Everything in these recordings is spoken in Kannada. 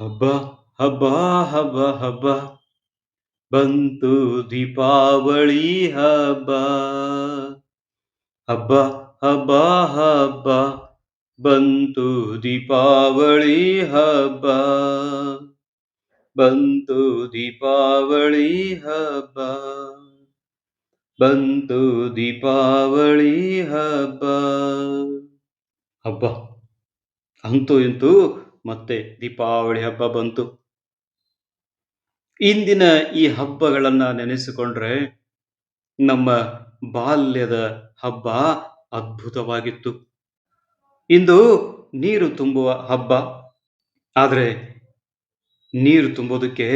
ಹಬ್ಬ ಹಬ್ಬ ಹಬ್ಬ ಹಬ್ಬ. ಬಂತು ದೀಪಾವಳಿ ಹಬ್ಬ. ಹಬ್ಬ ಹಬ್ಬ ಹಬ್ಬ. ಬಂತು ದೀಪಾವಳಿ ಹಬ್ಬ. ಬಂತು ದೀಪಾವಳಿ ಹಬ್ಬ. ಬಂತು ದೀಪಾವಳಿ ಹಬ್ಬ. ಹಬ್ಬ. ಅಂತೂ ಇಂತೂ ಮತ್ತೆ ದೀಪಾವಳಿ ಹಬ್ಬ ಬಂತು. ಇಂದಿನ ಈ ಹಬ್ಬಗಳನ್ನ ನೆನೆಸಿಕೊಂಡ್ರೆ ನಮ್ಮ ಬಾಲ್ಯದ ಹಬ್ಬ ಅದ್ಭುತವಾಗಿತ್ತು. ಇಂದು ನೀರು ತುಂಬುವ ಹಬ್ಬ. ಆದರೆ ನೀರು ತುಂಬೋದಕ್ಕೆ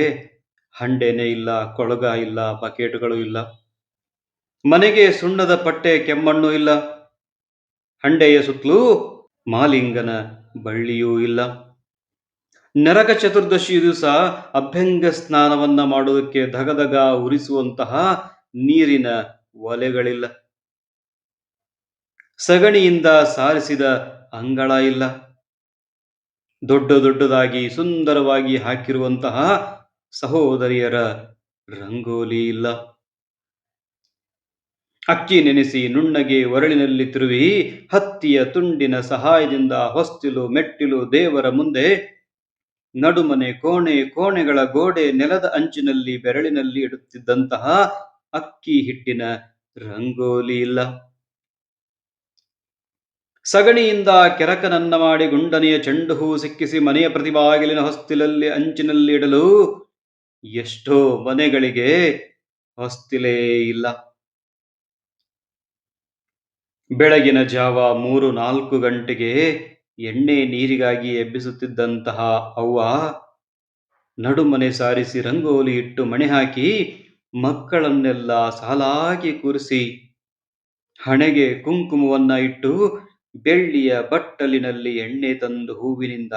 ಹಂಡೆನೇ ಇಲ್ಲ, ಕೊಳಗ ಇಲ್ಲ, ಬಕೆಟ್ಗಳು ಇಲ್ಲ. ಮನೆಗೆ ಸುಣ್ಣದ ಪಟ್ಟೆ, ಕೆಮ್ಮಣ್ಣು ಇಲ್ಲ. ಹಂಡೆಯ ಸುತ್ತಲೂ ಮಾಲಿಂಗನ ಬಳ್ಳಿಯೂ ಇಲ್ಲ. ನರಕ ಚತುರ್ದಶಿ ದಿವಸ ಅಭ್ಯಂಗ ಸ್ನಾನವನ್ನ ಮಾಡುವುದಕ್ಕೆ ಧಗಧಗ ಉರಿಸುವಂತಹ ನೀರಿನ ಒಲೆಗಳಿಲ್ಲ. ಸಗಣಿಯಿಂದ ಸಾರಿಸಿದ ಅಂಗಳ ಇಲ್ಲ. ದೊಡ್ಡ ದೊಡ್ಡದಾಗಿ ಸುಂದರವಾಗಿ ಹಾಕಿರುವಂತಹ ಸಹೋದರಿಯರ ರಂಗೋಲಿ ಇಲ್ಲ. ಅಕ್ಕಿ ನೆನೆಸಿ ನುಣ್ಣಗೆ ಒರಳಿನಲ್ಲಿ ತಿರುವಿ ಹತ್ತಿಯ ತುಂಡಿನ ಸಹಾಯದಿಂದ ಹೊಸ್ತಿಲು ಮೆಟ್ಟಿಲು ದೇವರ ಮುಂದೆ ನಡುಮನೆ ಕೋಣೆ ಕೋಣೆಗಳ ಗೋಡೆ ನೆಲದ ಅಂಚಿನಲ್ಲಿ ಬೆರಳಿನಲ್ಲಿ ಇಡುತ್ತಿದ್ದಂತಹ ಅಕ್ಕಿ ಹಿಟ್ಟಿನ ರಂಗೋಲಿ ಇಲ್ಲ. ಸಗಣಿಯಿಂದ ಕೆರಕನನ್ನ ಮಾಡಿ ಗುಂಡನೆಯ ಚೆಂಡು ಹೂ ಸಿಕ್ಕಿಸಿ ಮನೆಯ ಪ್ರತಿಭಾಗಿಲಿನ ಹೊಸ್ತಿಲಲ್ಲಿ ಅಂಚಿನಲ್ಲಿ ಇಡಲು ಎಷ್ಟೋ ಮನೆಗಳಿಗೆ ಹೊಸ್ತಿಲೇ ಇಲ್ಲ. ಬೆಳಗಿನ ಜಾವ ಮೂರು ನಾಲ್ಕು ಗಂಟೆಗೆ ಎಣ್ಣೆ ನೀರಿಗಾಗಿ ಎಬ್ಬಿಸುತ್ತಿದ್ದಂತಹ ಅವ್ವ ನಡುಮನೆ ಸಾರಿಸಿ ರಂಗೋಲಿ ಇಟ್ಟು ಮಣೆ ಹಾಕಿ ಮಕ್ಕಳನ್ನೆಲ್ಲ ಸಾಲಾಗಿ ಕೂರಿಸಿ ಹಣೆಗೆ ಕುಂಕುಮವನ್ನ ಇಟ್ಟು ಬೆಳ್ಳಿಯ ಬಟ್ಟಲಿನಲ್ಲಿ ಎಣ್ಣೆ ತಂದು ಹೂವಿನಿಂದ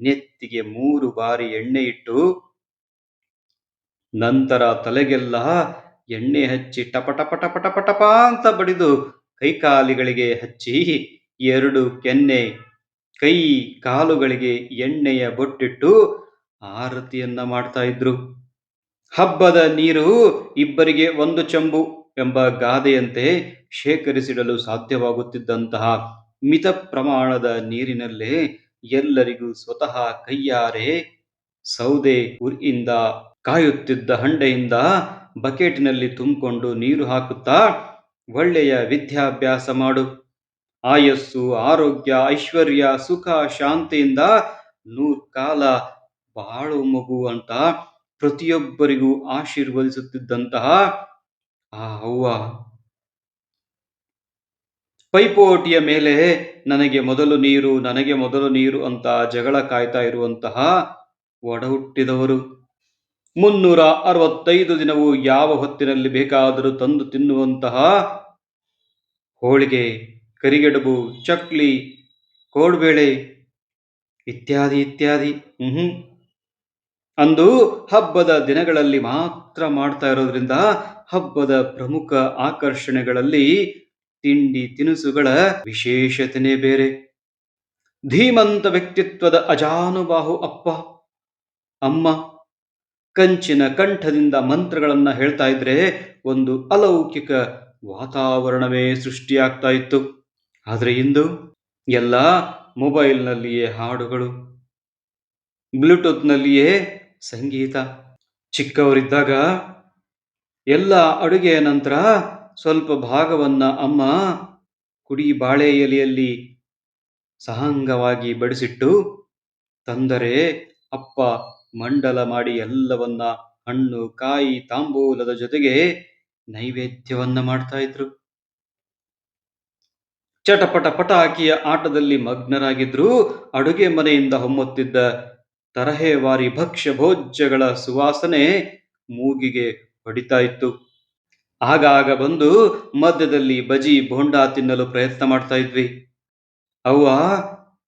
ನೆತ್ತಿಗೆ ಮೂರು ಬಾರಿ ಎಣ್ಣೆ ಇಟ್ಟು ನಂತರ ತಲೆಗೆಲ್ಲ ಎಣ್ಣೆ ಹಚ್ಚಿ ಟಪ ಅಂತ ಬಡಿದು ಕೈಕಾಲಿಗಳಿಗೆ ಹಚ್ಚಿ ಎರಡು ಕೆನ್ನೆ ಕೈ ಕಾಲುಗಳಿಗೆ ಎಣ್ಣೆಯ ಬೊಟ್ಟಿಟ್ಟು ಆರತಿಯನ್ನ ಮಾಡ್ತಾ ಇದ್ರು. ಹಬ್ಬದ ನೀರು ಇಬ್ಬರಿಗೆ ಒಂದು ಚಂಬು ಎಂಬ ಗಾದೆಯಂತೆ ಶೇಖರಿಸಿಡಲು ಸಾಧ್ಯವಾಗುತ್ತಿದ್ದಂತಹ ಮಿತ ಪ್ರಮಾಣದ ನೀರಿನಲ್ಲೇ ಎಲ್ಲರಿಗೂ ಸ್ವತಃ ಕೈಯಾರೆ ಸೌದೆ ಉರಿಯಿಂದ ಕಾಯುತ್ತಿದ್ದ ಹಂಡೆಯಿಂದ ಬಕೆಟ್ನಲ್ಲಿ ತುಂಬಿಕೊಂಡು ನೀರು ಹಾಕುತ್ತಾ ಒಳ್ಳೆಯ ವಿದ್ಯಾಭ್ಯಾಸ ಮಾಡು. ಆಯಸ್ಸು, ಆರೋಗ್ಯ, ಐಶ್ವರ್ಯ, ಸುಖ, ಶಾಂತಿಯಿಂದ ನೂರ್ ಕಾಲ ಬಾಳು ಮಗು ಅಂತ ಪ್ರತಿಯೊಬ್ಬರಿಗೂ ಆಶೀರ್ವದಿಸುತ್ತಿದ್ದಂತಹ ಆ ಅವ್ವ. ಪೈಪೋಟಿಯ ಮೇಲೆ ನನಗೆ ಮೊದಲು ನೀರು, ನನಗೆ ಮೊದಲು ನೀರು ಅಂತ ಜಗಳ ಕಾಯ್ತಾ ಇರುವಂತಹ ಒಡ ಹುಟ್ಟಿದವರು ಮುನ್ನೂರ ಅರವತ್ತೈದು ದಿನವೂ ಯಾವ ಹೊತ್ತಿನಲ್ಲಿ ಬೇಕಾದರೂ ತಂದು ತಿನ್ನುವಂತಹ ಹೋಳಿಗೆ. ಕರಿಗಡುಬು, ಚಕ್ಲಿ, ಕೋಡ್ಬೇಳೆ ಇತ್ಯಾದಿ ಇತ್ಯಾದಿ. ಹ್ಮ್. ಅಂದು ಹಬ್ಬದ ದಿನಗಳಲ್ಲಿ ಮಾತ್ರ ಮಾಡ್ತಾ ಇರೋದ್ರಿಂದ ಹಬ್ಬದ ಪ್ರಮುಖ ಆಕರ್ಷಣೆಗಳಲ್ಲಿ ತಿಂಡಿ, ತಿನಿಸುಗಳ ವಿಶೇಷತೆನೇ ಬೇರೆ. ಧೀಮಂತ ವ್ಯಕ್ತಿತ್ವದ ಅಜಾನುಬಾಹು ಅಪ್ಪ, ಅಮ್ಮ ಕಂಚಿನ ಕಂಠದಿಂದ ಮಂತ್ರಗಳನ್ನ ಹೇಳ್ತಾ ಇದ್ರೆ ಒಂದು ಅಲೌಕಿಕ ವಾತಾವರಣವೇ ಸೃಷ್ಟಿಯಾಗ್ತಾ ಇತ್ತು. ಆದರೆ ಇಂದು ಎಲ್ಲ ಮೊಬೈಲ್ನಲ್ಲಿಯೇ ಹಾಡುಗಳು, ಬ್ಲೂಟೂತ್ನಲ್ಲಿಯೇ ಸಂಗೀತ. ಚಿಕ್ಕವರಿದ್ದಾಗ ಎಲ್ಲ ಅಡುಗೆಯ ನಂತರ ಸ್ವಲ್ಪ ಭಾಗವನ್ನ ಅಮ್ಮ ಕುಡಿ ಬಾಳೆ ಎಲೆಯಲ್ಲಿ ಸಹಾಂಗವಾಗಿ ಬಡಿಸಿಟ್ಟು ತಂದರೆ ಅಪ್ಪ ಮಂಡಲ ಮಾಡಿ ಎಲ್ಲವನ್ನ ಹಣ್ಣು, ಕಾಯಿ, ತಾಂಬೂಲದ ಜೊತೆಗೆ ನೈವೇದ್ಯವನ್ನ ಮಾಡ್ತಾ ಇದ್ರು. ಚಟಪಟ ಪಟಾಕಿಯ ಆಟದಲ್ಲಿ ಮಗ್ನರಾಗಿದ್ರು ಅಡುಗೆ ಮನೆಯಿಂದ ಹೊಮ್ಮುತ್ತಿದ್ದ ತರಹೇವಾರಿ ಭಕ್ಷ್ಯ ಭೋಜ್ಯಗಳ ಸುವಾಸನೆ ಮೂಗಿಗೆ ಹೊಡಿತಾ ಇತ್ತು. ಆಗಾಗ ಬಂದು ಮಧ್ಯದಲ್ಲಿ ಬಜಿ ಬೋಂಡಾ ತಿನ್ನಲು ಪ್ರಯತ್ನ ಮಾಡ್ತಾ ಇದ್ವಿ. ಅವ್ವ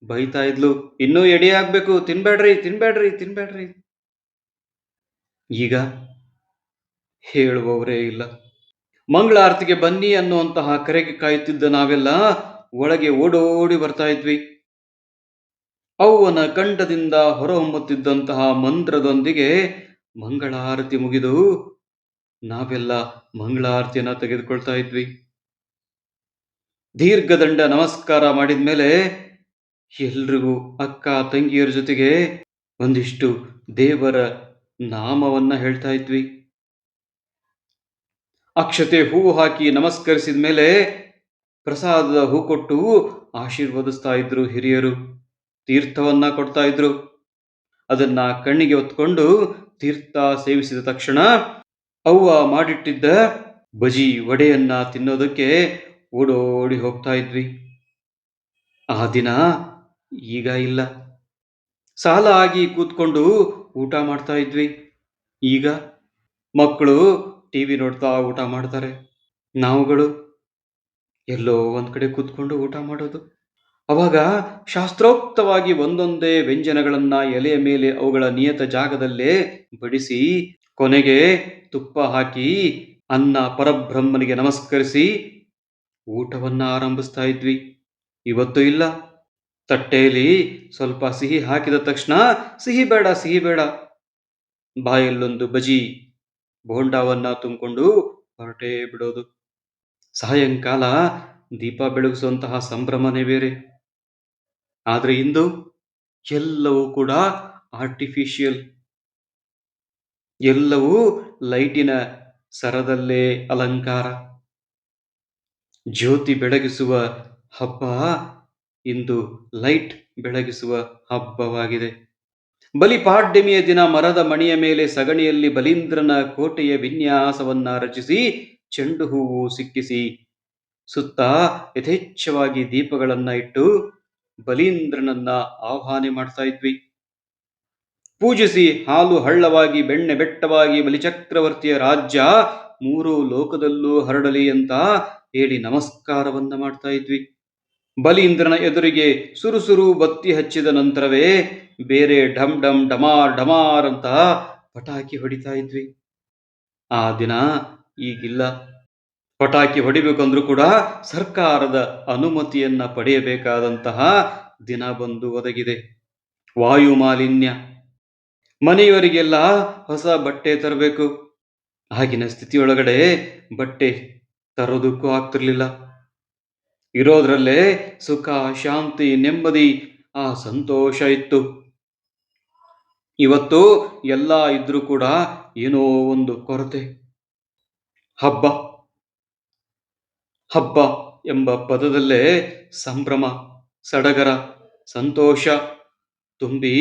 ಬೈತಾ ಇದ್ಲು, ಇನ್ನೂ ಎಡೆ ಆಗ್ಬೇಕು, ತಿನ್ಬೇಡ್ರಿ ತಿನ್ಬೇಡ್ರಿ ತಿನ್ಬೇಡ್ರಿ. ಈಗ ಹೇಳುವವರೇ ಇಲ್ಲ. ಮಂಗಳಾರತಿಗೆ ಬನ್ನಿ ಅನ್ನುವಂತಹ ಕರೆಗೆ ಕಾಯುತ್ತಿದ್ದ ನಾವೆಲ್ಲ ಒಳಗೆ ಓಡೋಡಿ ಬರ್ತಾ ಇದ್ವಿ. ಅವ್ವನ ಕಂಠದಿಂದ ಹೊರಹೊಮ್ಮುತ್ತಿದ್ದಂತಹ ಮಂತ್ರದೊಂದಿಗೆ ಮಂಗಳಾರತಿ ಮುಗಿದು ನಾವೆಲ್ಲ ಮಂಗಳಾರತಿಯನ್ನ ತೆಗೆದುಕೊಳ್ತಾ ಇದ್ವಿ. ದೀರ್ಘದಂಡ ನಮಸ್ಕಾರ ಮಾಡಿದ ಮೇಲೆ ಎಲ್ರಿಗೂ ಅಕ್ಕ, ತಂಗಿಯರ ಜೊತೆಗೆ ಒಂದಿಷ್ಟು ದೇವರ ನಾಮವನ್ನ ಹೇಳ್ತಾ ಇದ್ವಿ. ಅಕ್ಷತೆ ಹೂವು ಹಾಕಿ ನಮಸ್ಕರಿಸಿದ ಮೇಲೆ ಪ್ರಸಾದದ ಹೂ ಕೊಟ್ಟು ಆಶೀರ್ವದಿಸ್ತಾ ಇದ್ರು ಹಿರಿಯರು. ತೀರ್ಥವನ್ನ ಕೊಡ್ತಾ ಇದ್ರು. ಅದನ್ನ ಕಣ್ಣಿಗೆ ಹೊತ್ಕೊಂಡು ತೀರ್ಥ ಸೇವಿಸಿದ ತಕ್ಷಣ ಅವ್ವ ಮಾಡಿಟ್ಟಿದ್ದ ಬಜಿ ವಡೆಯನ್ನ ತಿನ್ನೋದಕ್ಕೆ ಓಡೋಡಿ ಹೋಗ್ತಾ ಇದ್ವಿ. ಆ ದಿನ ಈಗ ಇಲ್ಲ. ಸಾಲ ಆಗಿ ಕೂತ್ಕೊಂಡು ಊಟ ಮಾಡ್ತಾ ಇದ್ವಿ. ಈಗ ಮಕ್ಕಳು ಟಿವಿ ನೋಡ್ತಾ ಊಟ ಮಾಡ್ತಾರೆ. ನಾವುಗಳು ಎಲ್ಲೋ ಒಂದ್ ಕಡೆ ಕೂತ್ಕೊಂಡು ಊಟ ಮಾಡೋದು. ಅವಾಗ ಶಾಸ್ತ್ರೋಕ್ತವಾಗಿ ಒಂದೊಂದೇ ವ್ಯಂಜನಗಳನ್ನ ಎಲೆಯ ಮೇಲೆ ಅವುಗಳ ನಿಯತ ಜಾಗದಲ್ಲೇ ಬಡಿಸಿ, ಕೊನೆಗೆ ತುಪ್ಪ ಹಾಕಿ, ಅನ್ನ ಪರಬ್ರಹ್ಮನಿಗೆ ನಮಸ್ಕರಿಸಿ ಊಟವನ್ನ ಆರಂಭಿಸ್ತಾ ಇದ್ವಿ. ಇವತ್ತು ಇಲ್ಲ. ತಟ್ಟೆಯಲ್ಲಿ ಸ್ವಲ್ಪ ಸಿಹಿ ಹಾಕಿದ ತಕ್ಷಣ, ಸಿಹಿ ಬೇಡ ಸಿಹಿ ಬೇಡ. ಬಾಯಲ್ಲೊಂದು ಬಜಿ ಬೋಂಡಾವನ್ನ ತುಂಬಿಕೊಂಡು ಹೊರಟೇ ಬಿಡೋದು. ಸಾಯಂಕಾಲ ದೀಪ ಬೆಳಗಿಸುವಂತಹ ಸಂಭ್ರಮನೇ ಬೇರೆ. ಆದ್ರೆ ಇಂದು ಎಲ್ಲವೂ ಕೂಡ ಆರ್ಟಿಫಿಷಿಯಲ್ ಎಲ್ಲವೂ ಲೈಟಿನ ಸರದಲ್ಲೇ ಅಲಂಕಾರ. ಜ್ಯೋತಿ ಬೆಳಗಿಸುವ ಹಬ್ಬ ಇಂದು ಲೈಟ್ ಬೆಳಗಿಸುವ ಹಬ್ಬವಾಗಿದೆ. ಬಲಿಪಾಡ್ಯಮಿಯ ದಿನ ಮರದ ಮಣಿಯ ಮೇಲೆ ಸಗಣಿಯಲ್ಲಿ ಬಲೀಂದ್ರನ ಕೋಟೆಯ ವಿನ್ಯಾಸವನ್ನ ರಚಿಸಿ ಚೆಂಡು ಹೂವು ಸಿಕ್ಕಿಸಿ ಸುತ್ತ ಯಥೇಚ್ಛವಾಗಿ ದೀಪಗಳನ್ನ ಇಟ್ಟು ಬಲೀಂದ್ರನನ್ನ ಆಹ್ವಾನೆ ಮಾಡ್ತಾ ಇದ್ವಿ. ಪೂಜಿಸಿ ಹಾಲು ಹಳ್ಳವಾಗಿ, ಬೆಣ್ಣೆ ಬೆಟ್ಟವಾಗಿ ಬಲಿಚಕ್ರವರ್ತಿಯ ರಾಜ್ಯ ಮೂರು ಲೋಕದಲ್ಲೂ ಹರಡಲಿ ಅಂತ ಹೇಳಿ ನಮಸ್ಕಾರವನ್ನ ಮಾಡ್ತಾ ಇದ್ವಿ. ಬಲೀಂದ್ರನ ಎದುರಿಗೆ ಸುರುಸುರು ಬತ್ತಿ ಹಚ್ಚಿದ ನಂತರವೇ ಬೇರೆ ಢಮ್ ಢಮ್ ಡಮಾರ್ ಡಮಾರ್ ಅಂತ ಪಟಾಕಿ ಹೊಡಿತಾ ಇದ್ವಿ. ಆ ದಿನ ಈಗಿಲ್ಲ. ಪಟಾಕಿ ಹೊಡಿಬೇಕಂದ್ರೂ ಕೂಡ ಸರ್ಕಾರದ ಅನುಮತಿಯನ್ನ ಪಡೆಯಬೇಕಾದಂತಹ ದಿನ ಬಂದು ಒದಗಿದೆ. ವಾಯು ಮಾಲಿನ್ಯ. ಮನೆಯವರಿಗೆಲ್ಲ ಹೊಸ ಬಟ್ಟೆ ತರಬೇಕು. ಆಗಿನ ಸ್ಥಿತಿಯೊಳಗಡೆ ಬಟ್ಟೆ ತರೋದಕ್ಕೂ ಆಗ್ತಿರ್ಲಿಲ್ಲ. ಇರೋದ್ರಲ್ಲೇ ಸುಖ, ಶಾಂತಿ, ನೆಮ್ಮದಿ, ಆ ಸಂತೋಷ ಇತ್ತು. ಇವತ್ತು ಎಲ್ಲ ಇದ್ರೂ ಕೂಡ ಏನೋ ಒಂದು ಕೊರತೆ. ಹಬ್ಬ. ಹಬ್ಬ ಎಂಬ ಪದದಲ್ಲೇ ಸಂಭ್ರಮ, ಸಡಗರ, ಸಂತೋಷ ತುಂಬಿ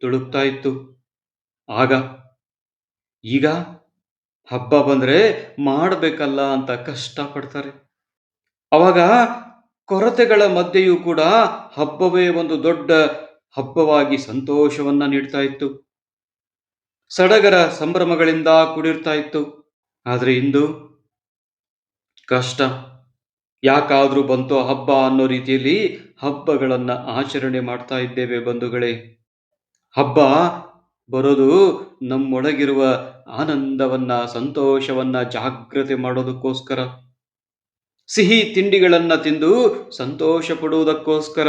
ತುಳುಕ್ತಾ ಇತ್ತು. ಆಗ ಈಗ ಹಬ್ಬ ಬಂದರೆ ಮಾಡಬೇಕಲ್ಲ ಅಂತ ಕಷ್ಟಪಡ್ತಾರೆ. ಅವಾಗ ಕೊರತೆಗಳ ಮಧ್ಯೆಯೂ ಕೂಡ ಹಬ್ಬವೇ ಒಂದು ದೊಡ್ಡ ಹಬ್ಬವಾಗಿ ಸಂತೋಷವನ್ನ ನೀಡ್ತಾ ಇತ್ತು. ಸಡಗರ ಸಂಭ್ರಮಗಳಿಂದ ಕೂಡಿರ್ತಾ ಇತ್ತು. ಆದ್ರೆ ಇಂದು ಕಷ್ಟ. ಯಾಕಾದರೂ ಬಂತು ಹಬ್ಬ ಅನ್ನೋ ರೀತಿಯಲ್ಲಿ ಹಬ್ಬಗಳನ್ನು ಆಚರಣೆ ಮಾಡ್ತಾ ಇದ್ದೇವೆ ಬಂಧುಗಳೇ. ಹಬ್ಬ ಬರೋದು ನಮ್ಮೊಳಗಿರುವ ಆನಂದವನ್ನ, ಸಂತೋಷವನ್ನ, ಜಾಗ್ರತೆ ಮಾಡೋದಕ್ಕೋಸ್ಕರ. ಸಿಹಿ ತಿಂಡಿಗಳನ್ನ ತಿಂದು ಸಂತೋಷ ಪಡುವುದಕ್ಕೋಸ್ಕರ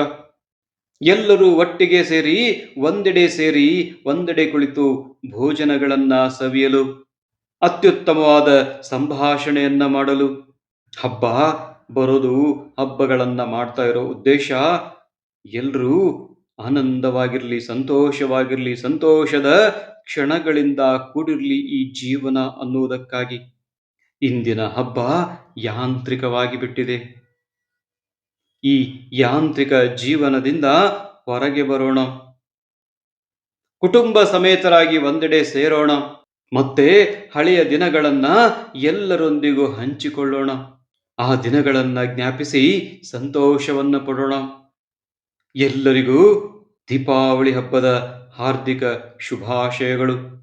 ಎಲ್ಲರೂ ಒಟ್ಟಿಗೆ ಸೇರಿ, ಒಂದೆಡೆ ಸೇರಿ, ಒಂದೆಡೆ ಕುಳಿತು ಭೋಜನಗಳನ್ನ ಸವಿಯಲು. ಅತ್ಯುತ್ತಮವಾದ ಸಂಭಾಷಣೆಯನ್ನ ಮಾಡಲು. ಹಬ್ಬ ಬರೋದು ಹಬ್ಬಗಳನ್ನ ಮಾಡ್ತಾ ಇರೋ ಉದ್ದೇಶ ಎಲ್ರೂ ಆನಂದವಾಗಿರ್ಲಿ, ಸಂತೋಷವಾಗಿರ್ಲಿ, ಸಂತೋಷದ ಕ್ಷಣಗಳಿಂದ ಕೂಡಿರ್ಲಿ ಈ ಜೀವನ ಅನ್ನುವುದಕ್ಕಾಗಿ. ಇಂದಿನ ಹಬ್ಬ ಯಾಂತ್ರಿಕವಾಗಿ ಬಿಟ್ಟಿದೆ. ಈ ಯಾಂತ್ರಿಕ ಜೀವನದಿಂದ ಹೊರಗೆ ಬರೋಣ. ಕುಟುಂಬ ಸಮೇತರಾಗಿ ಒಂದೆಡೆ ಸೇರೋಣ. ಮತ್ತೆ ಹಳೆಯ ದಿನಗಳನ್ನ ಎಲ್ಲರೊಂದಿಗೂ ಹಂಚಿಕೊಳ್ಳೋಣ. ಆ ದಿನಗಳನ್ನ ಜ್ಞಾಪಿಸಿ ಸಂತೋಷವನ್ನ ಪಡೋಣ. ಎಲ್ಲರಿಗೂ ದೀಪಾವಳಿ ಹಬ್ಬದ ಹಾರ್ದಿಕ ಶುಭಾಶಯಗಳು.